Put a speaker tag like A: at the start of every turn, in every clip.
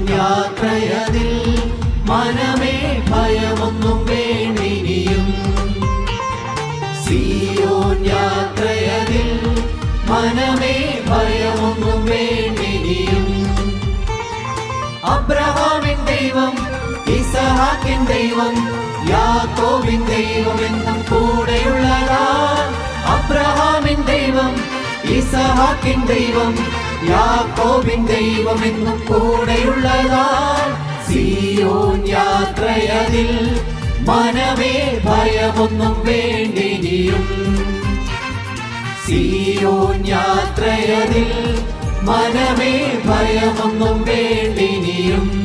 A: യാത്രയതിൽ മനമേ ഭയമൊന്നും വേണിനിയും സിയോൻ യാത്രയതിൽ മനമേ ഭയമൊന്നും വേണ്ടിനിയും. അബ്രഹാമിൻ ദൈവം ഇസഹാക്കിൻ ദൈവം യാക്കോബിൻ ദൈവം എന്നും കൂടെയുള്ളതാ. അബ്രഹാമിൻ ദൈവം ഇസഹാക്കിൻ ദൈവം യാക്കോബിൻ ദൈവമെന്നും കൂടെയുള്ളതാ സിയോൻ യാത്രയതിൽ മനമേ ഭയമൊന്നും വേണ്ടിനിയും. സിയോൻ യാത്രയതിൽ മനമേ ഭയമൊന്നും വേണ്ടിനിയും.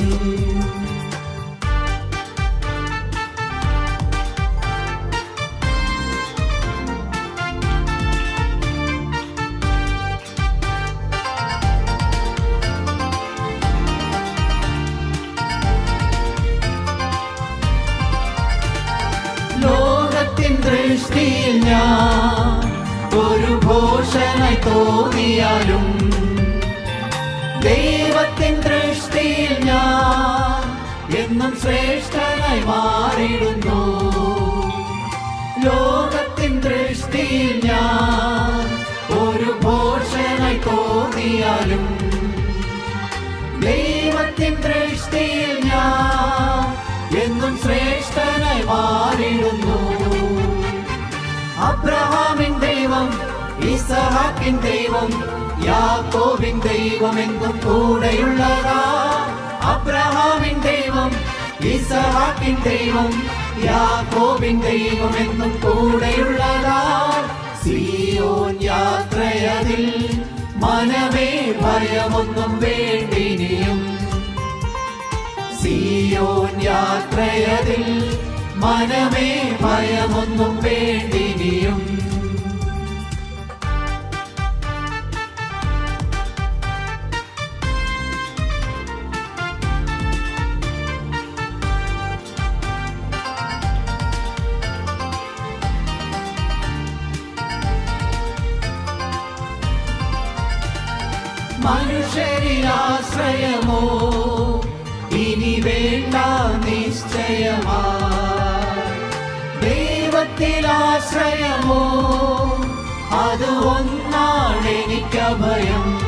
A: ദൃഷ്ടിയിൽ ഞാൻ ഒരു ഘോഷനായി തോന്നിയാലും ദൈവത്തിൻ ദൃഷ്ടിയിൽ ഞാൻ എന്നും ശ്രേഷ്ഠനായി മാറിയിടുന്നു. ലോകത്തിൻ ദൃഷ്ടിയിൽ ഞാൻ ഒരു ഘോഷനായി തോന്നിയാലും ദൈവത്തിൻ ദൃഷ്ടിയിൽ ഞാൻ എന്നും ശ്രേഷ്ഠനായി മാറിയിടുന്നു. ദൈവം ഇസഹാക്കിൻ ദൈവം യാക്കോബിൻ ദൈവം എന്നും കൂടെയുള്ളതാ. അബ്രഹാമിൻ ദൈവം ഇസഹാക്കിൻ ദൈവം യാക്കോബിൻ ദൈവം എന്നും കൂടെയുള്ളതാ. സിയോൻ യാത്രയതിൽ മനമേ ഭയമൊന്നും വേണ്ടിനിയും. സിയോൻ യാത്രയതിൽ മനമേ ഭയമൊന്നും വേണ്ടിനിയും. മനുഷ്യരിലാശ്രയമോ? ഇനി വേണ്ട നിശ്ചയമാ. ദൈവത്തിലാശ്രയമോ? അത് ഒന്നാണ് എനിക്കഭയം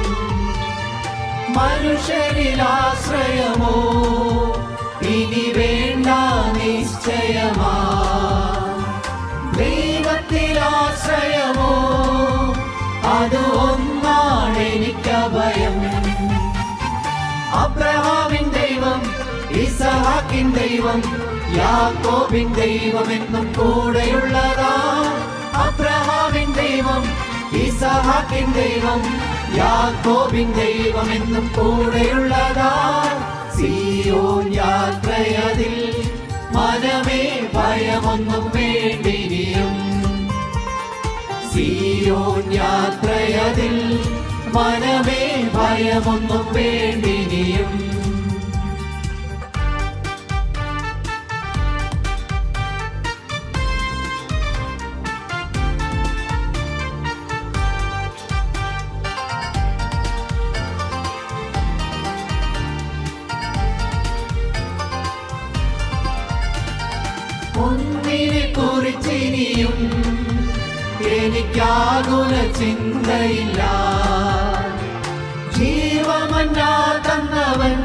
A: മനുഷ്യരിലാശ്രയമോ? ഇനി വേണ്ട നിശ്ചയമാ. ദൈവത്തിലാശ്രയമോ? ഇസഹാക്കിൻ ദൈവം യാക്കോബിൻ ദൈവം എന്നും കൂടെയുള്ളതാ. അബ്രഹാമിൻ ദൈവം ഇസഹാക്കിൻ ദൈവം യാക്കോബിൻ ദൈവം എന്നും കൂടെയുള്ളതാ. സിയോൻ യാത്രയതിൽ മനമേ ഭയമൊന്നും വേണ്ടിനിയും. സിയോൻ യാത്രയതിൽ മനമേ ഭയമൊന്നും വേണ്ടിനിയും. എനിക്കാകുല ചിന്തയില്ല ജീവമന്നാ തന്നവൻ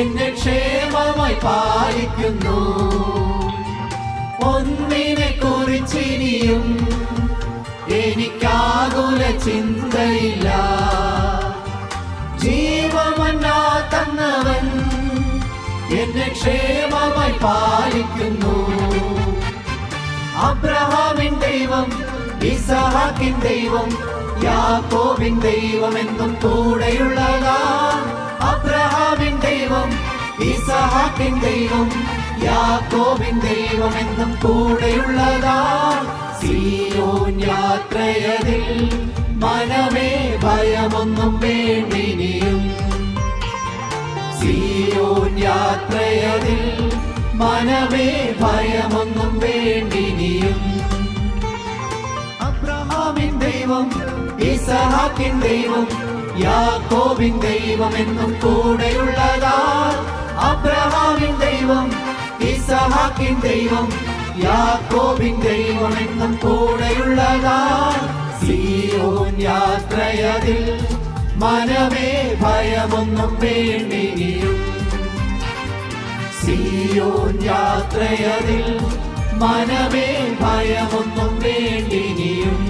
A: എന്നെ ക്ഷേമമായി പാലിക്കുന്നു. ഒന്നിനെ കുറിച്ചിനിയും എനിക്കാകുല ചിന്തയില്ല ജീവമന്നാ തന്നവൻ എന്നെ ക്ഷേമമായി പാലിക്കുന്നു. അബ്രഹാമിൻ ദൈവം ഇസഹാക്കിൻ ദൈവം യാക്കോബിൻ ദൈവം എന്നും കൂടെയുള്ളതാ. അബ്രഹാമിൻ ദൈവം ഇസഹാക്കിൻ ദൈവം യാക്കോബിൻ ദൈവം എന്നും കൂടെയുള്ളതാ. സിയോൻ യാത്രയതിൽ മനമേ ഭയമൊന്നും വേണ്ടിനിയും. സിയോൻ യാത്രയതിൽ മനമേ ഭയമൊന്നും വേണ്ടിനിയും. അബ്രഹാമിൻ ദൈവം ഇസഹാക്കിൻ ദൈവം യാക്കോബിൻ ദൈവം എന്നും കൂടെയുള്ളതാ അബ്രഹാമിൻ ദൈവം ഇസഹാക്കിൻ ദൈവം യാക്കോബിൻ ദൈവം എന്നും കൂടെയുള്ളതാ സിയോൻ യാത്രയതിൽ മനമേ ഭയമൊന്നും വേണ്ടിനിയും. സിയോൻ യാത്രയതിൽ മനമേ ഭയമൊന്നും വേണ്ടിനിയും.